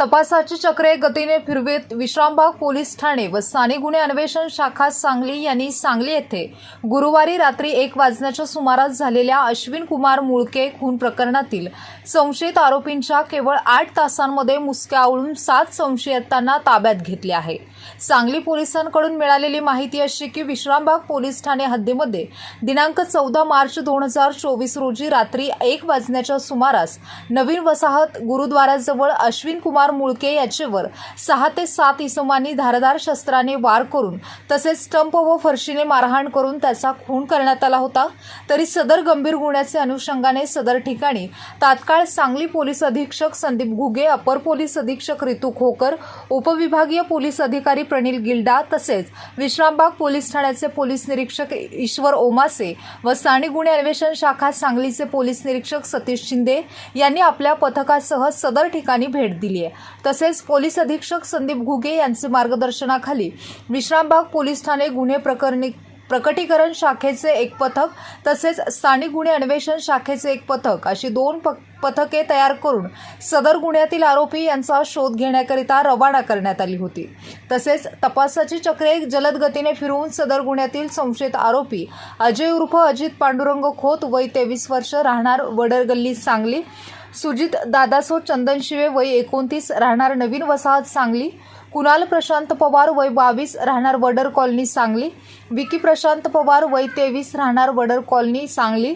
तपासाची चक्रे गतीने फिरवेत विश्रामबाग पोलीस ठाणे व स्थानिक गुन्हे अन्वेषण शाखा सांगली यांनी सांगली येथे गुरुवारी रात्री एक वाजण्याच्या सुमारास झालेल्या अश्विन कुमार मुळके खून प्रकरणातील संशयित आरोपींच्या केवळ आठ तासांमध्ये मुसक्या आवळून सात संशयितांना ताब्यात घेतले आहे. सांगली पोलिसांकडून मिळालेली माहिती अशी की विश्रामबाग पोलीस ठाणे हद्दीमध्ये दिनांक चौदा मार्च दोन हजार चोवीस रोजी रात्री एक वाजण्याच्या सुमारास नवीन वसाहत गुरुद्वाराजवळ अश्विन कुमार मुळके याचेवर सहा ते सात इसमांनी धारदार शस्त्राने वार करून तसेच स्टंप व फरशीने मारहाण करून त्याचा खून करण्यात आला होता. तरी सदर गंभीर गुन्ह्याचे अनुषंगाने सदर ठिकाणी तात्काळ सांगली पोलीस अधीक्षक संदीप घुगे अपर पोलीस अधीक्षक रितू खोकर उपविभागीय पोलीस अधिकारी प्रणील गिल्डा तसेच विश्रामबाग पोलीस ठाण्याचे पोलीस निरीक्षक ईश्वर ओमासे व स्थानिक गुन्हे अन्वेषण शाखा सांगलीचे पोलीस निरीक्षक सतीश शिंदे यांनी आपल्या पथकासह सदर ठिकाणी भेट दिली आहे. तसेच पोलीस अधीक्षक संदीप घुगे यांचे मार्गदर्शनाखाली विश्रामबाग पोलीस ठाणे गुन्हे प्रकरणी प्रकटीकरण शाखेचे एक पथक तसेच स्थानिक गुन्हे अन्वेषण शाखेचे एक पथक अशी दोन प पथके तयार करून सदर गुन्ह्यातील आरोपी यांचा शोध घेण्याकरिता रवाना करण्यात आली होती. तसेच तपासाची चक्रे जलद गतीने फिरवून सदर गुन्ह्यातील संशयित आरोपी अजय उर्फ अजित पांडुरंग खोत वय तेवीस वर्ष राहणार वडरगल्ली सांगली सुजित दादासो चंदनशिवे वय एकोणतीस राहणार नवीन वसाहत सांगली. कुणाल प्रशांत पवार वय बावीस राहणार वडर कॉलनी सांगली. विकी प्रशांत पवार वय तेवीस राहणार वडर कॉलनी सांगली.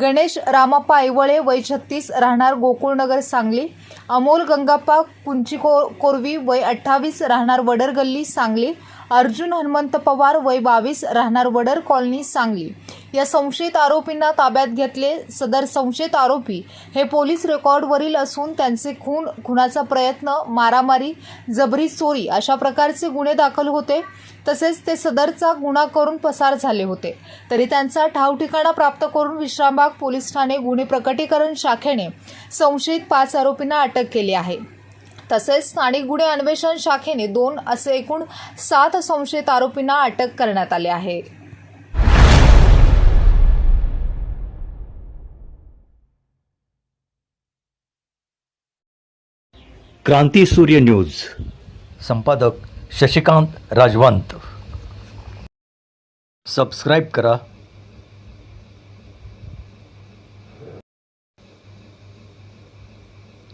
गणेश रामाप्पा ऐवळे वय छत्तीस राहणार गोकुळनगर सांगली. अमोल गंगाप्पा कुंची को कोरवी वय अठ्ठावीस राहणार वडर गल्ली सांगली. अर्जुन हनुमंत पवार वय बावीस राहणार वडर कॉलनी सांगली. या संशयित आरोपींना ताब्यात घेतले सदर संशयित आरोपी हे पोलीस रेकॉर्डवरील असून त्यांचे खून खुनाचा प्रयत्न मारामारी जबरी चोरी अशा प्रकारचे गुन्हे दाखल होते. तसेच ते सदरचा गुन्हा करून पसार झाले होते. तरी त्यांचा ठावठिकाणा प्राप्त करून विश्रामबाग पोलीस ठाणे गुन्हे प्रकटीकरण शाखेने संशयित पाच आरोपींना अटक केली आहे. तसेच स्थानिक गुन्हे अन्वेषण शाखेने दोन असे एकूण सात संशयित आरोपींना अटक करण्यात आले आहे. क्रांती सूर्य न्यूज. संपादक शशिकांत राजवंत. सबस्क्राईब करा.